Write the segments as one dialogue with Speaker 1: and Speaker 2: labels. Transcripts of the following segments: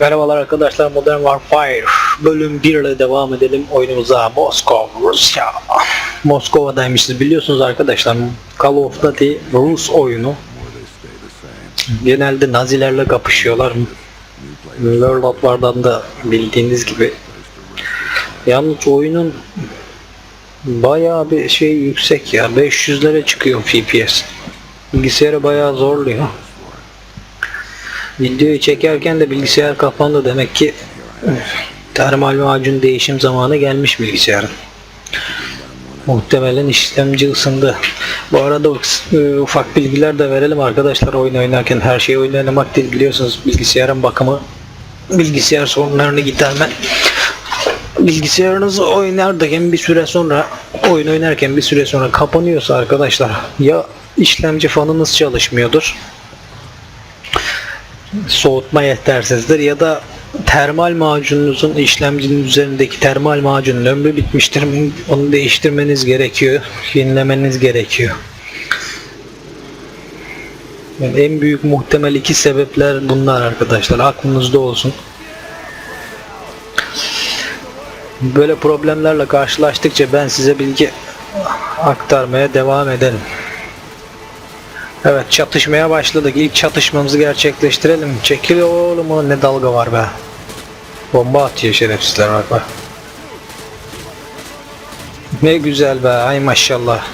Speaker 1: Merhabalar arkadaşlar Modern Warfare bölüm 1 ile devam edelim oyunumuza. Moskova Rusya. Moskova'daymışız. Biliyorsunuz arkadaşlar Call of Duty Rus oyunu. Genelde Nazilerle kapışıyorlar. War'dan da bildiğiniz gibi. Yalnız oyunun bayağı bir şey yüksek ya. 500'lere çıkıyor FPS bilgisayarı bayağı zorluyor Videoyu çekerken de bilgisayar kapandı demek ki termal macun değişim zamanı gelmiş bilgisayarın. Muhtemelen işlemci ısındı. Bu arada ufak bilgiler de verelim arkadaşlar oyun oynarken her oyun oynamak değil biliyorsunuz bilgisayarın bakımı bilgisayar sorunlarını giderme bilgisayarınızı oynarken bir süre sonra oyun oynarken bir süre sonra kapanıyorsa arkadaşlar ya işlemci fanınız çalışmıyordur soğutma yetersizdir ya da termal macununuzun işlemcinin üzerindeki termal macunun ömrü bitmiştir. Onu değiştirmeniz gerekiyor. Yenilemeniz gerekiyor. Yani en büyük muhtemel iki sebepler bunlar arkadaşlar. Aklınızda olsun. Böyle problemlerle karşılaştıkça ben size bilgi aktarmaya devam ederim. Evet çatışmaya başladık. İlk çatışmamızı gerçekleştirelim. Çekil oğlum ne dalga var be. Bomba atıyor şerefsizler bak bak. Ne güzel be ay maşallah.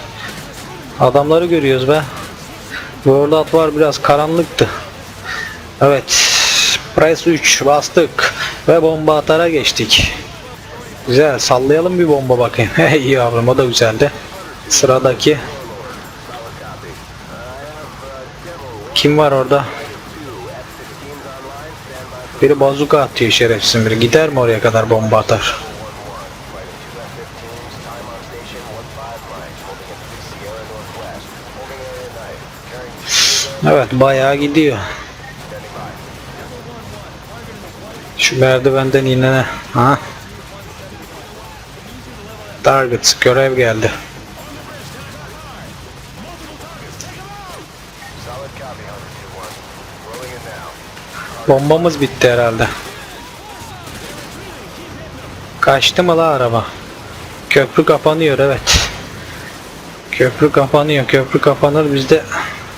Speaker 1: Adamları görüyoruz be. World at var biraz karanlıktı. Evet. Price 3 bastık. Ve bomba atara geçtik. Güzel sallayalım bir bomba bakayım. Hey yavrum o da güzeldi. Sıradaki Kim var orada? Biri bazuka atıyor şerefsiz biri. Gider mi oraya kadar bomba atar? Evet bayağı gidiyor. Şu merdivenden inene. Ha? Target görev geldi. Bombamız bitti herhalde. Kaçtı mı la araba? Köprü kapanıyor evet. Köprü kapanıyor. Köprü kapanır biz de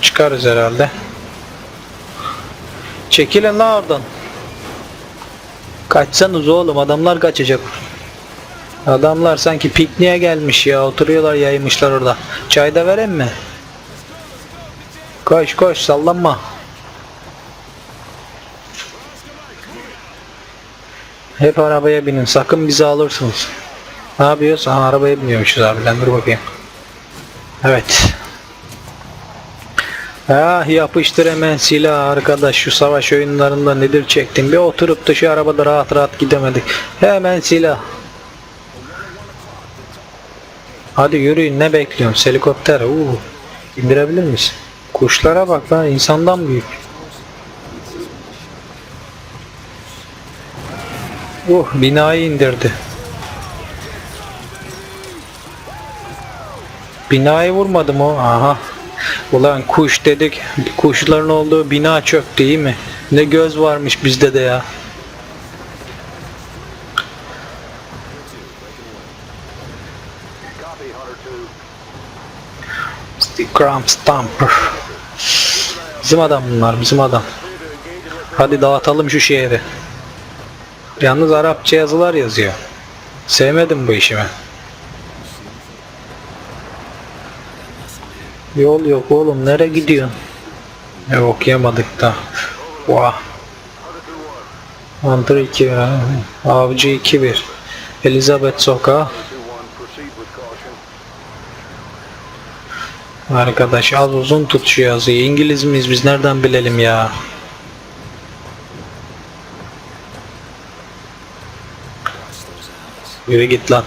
Speaker 1: çıkarız herhalde. Çekilin la oradan. Kaçsanız oğlum adamlar kaçacak. Adamlar sanki pikniğe gelmiş ya oturuyorlar yaymışlar orada. Çay da vereyim mi? Koş koş sallanma. Hep arabaya binin. Sakın bizi alırsınız. Ne yapıyoruz? Aha arabaya biniyormuşuz abi. Lan dur bakayım. Evet. Ah yapıştır hemen silah arkadaş şu savaş oyunlarında nedir çektim bir oturup da şu arabada rahat rahat gidemedik hemen silah hadi yürüyün ne bekliyorsun helikopter Uu, indirebilir misin kuşlara bak lan insandan büyük Uh binayı indirdi. Binayı vurmadım o. Aha. Ulan kuş dedik. Kuşların olduğu bina çöktü değil mi? Ne göz varmış bizde de ya. Scrum Stamper. Bizim adam bunlar bizim adam. Hadi dağıtalım şu şehri. Yalnız Arapça yazılar yazıyor. Sevmedim bu işi ben. Yol yok oğlum nereye gidiyorsun? E okuyamadık da. Vah. Hunter 2 ya. Avcı 2-1. Elizabeth Sokağı. Arkadaş az uzun tut şu yazıyı. İngiliz miyiz biz nereden bilelim ya. Yürü git lan.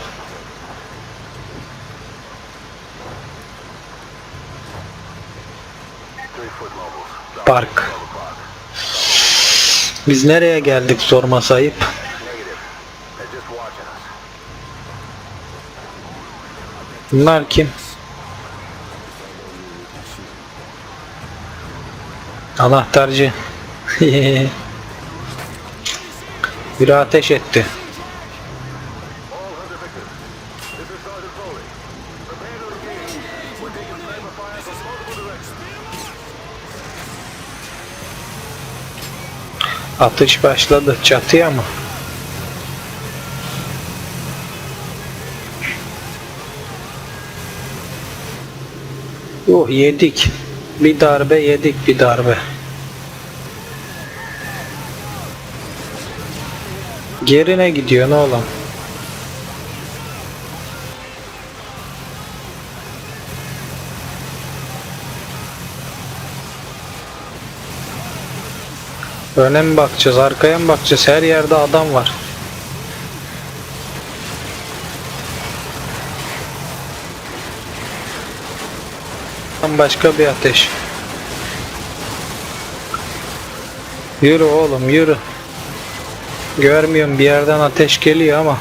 Speaker 1: Park. Biz nereye geldik sorma sayıp. Bunlar kim? Anahtarcı. Biri ateş etti. Atış başladı çatıya mı? Oh yedik. Bir darbe yedik bir darbe. Gerine gidiyor ne oğlum? Öne mi bakacağız, arkaya mı bakacağız? Her yerde adam var. Başka bir ateş. Yürü oğlum yürü. Görmüyorum bir yerden ateş geliyor ama.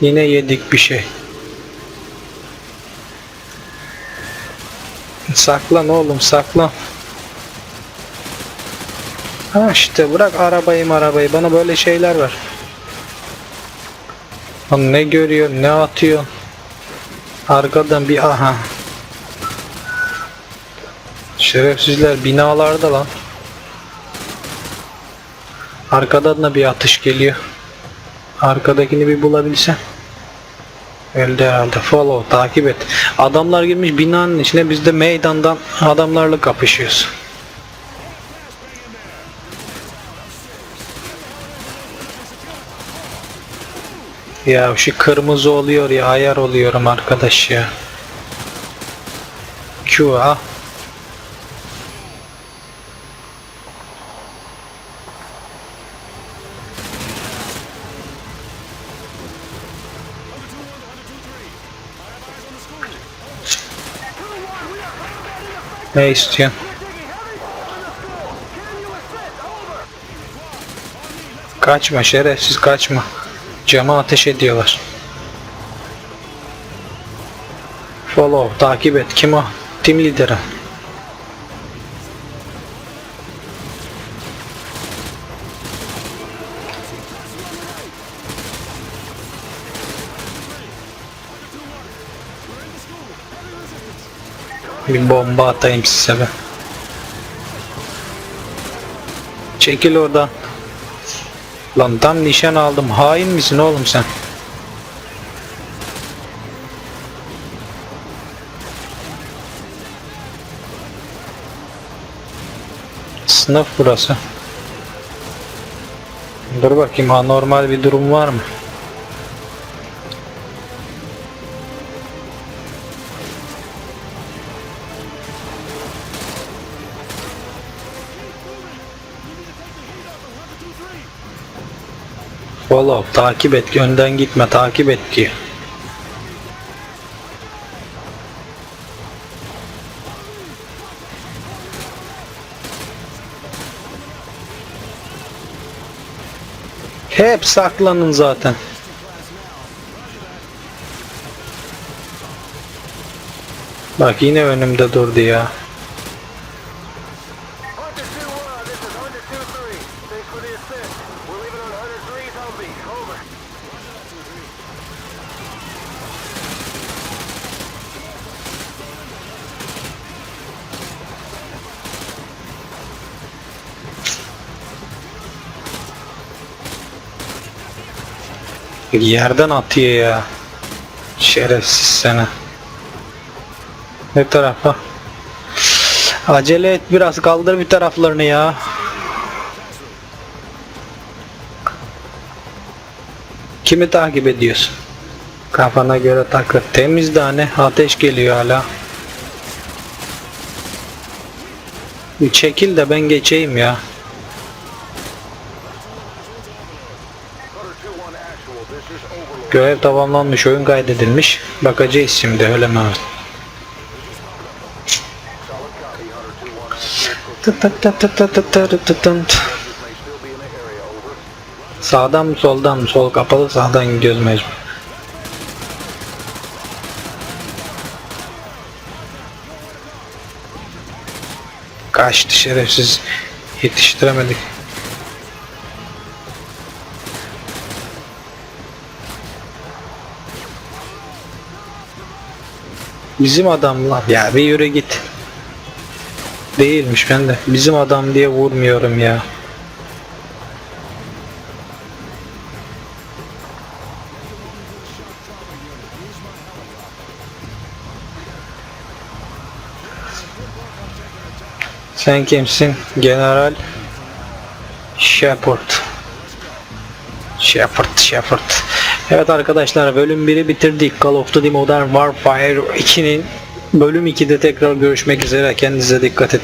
Speaker 1: Yine yedik bir şey. Saklan oğlum saklan. Ha işte bırak arabayı arabayı bana böyle şeyler ver. Lan ne görüyor ne atıyor. Arkadan bir aha. Şerefsizler binalarda lan. Arkadan da bir atış geliyor. Arkadakini bir bulabilsem. Öldü herhalde. Follow takip et. Adamlar girmiş binanın içine biz de meydandan adamlarla kapışıyoruz. Ya şu kırmızı oluyor ya ayar oluyorum arkadaş ya. Q ah. Ne istiyorsun? Kaçma şerefsiz kaçma. Cama ateş ediyorlar. Follow takip et. Kim o? Tim lideri. Bir bomba atayım size ben. Çekil oradan. Lan tam nişan aldım. Hain misin oğlum sen? Sınıf burası. Dur bakayım anormal bir durum var mı? Follow takip et önden gitme takip et diyor. Hep saklanın zaten. Bak yine önümde durdu ya. Yerden atıyor ya. Şerefsiz seni. Ne tarafa? Acele et biraz kaldır bir taraflarını ya. Kimi takip ediyorsun? Kafana göre takır. Temiz tane ateş geliyor hala. Çekil de ben geçeyim ya. Görev tamamlanmış, oyun kaydedilmiş. Bakacağız şimdi, öyle mi? Sağdan mı soldan mı? Sol kapalı sağdan gidiyoruz mecbur. Kaçtı şerefsiz. Yetiştiremedik. Bizim adamlar ya bir yürü git. Değilmiş ben de. Bizim adam diye vurmuyorum ya. Sen kimsin? General Shepard. Shepard, Shepard. Evet arkadaşlar bölüm 1'i bitirdik. Call of Duty Modern Warfare 2'nin bölüm 2'de tekrar görüşmek üzere. Kendinize dikkat edin.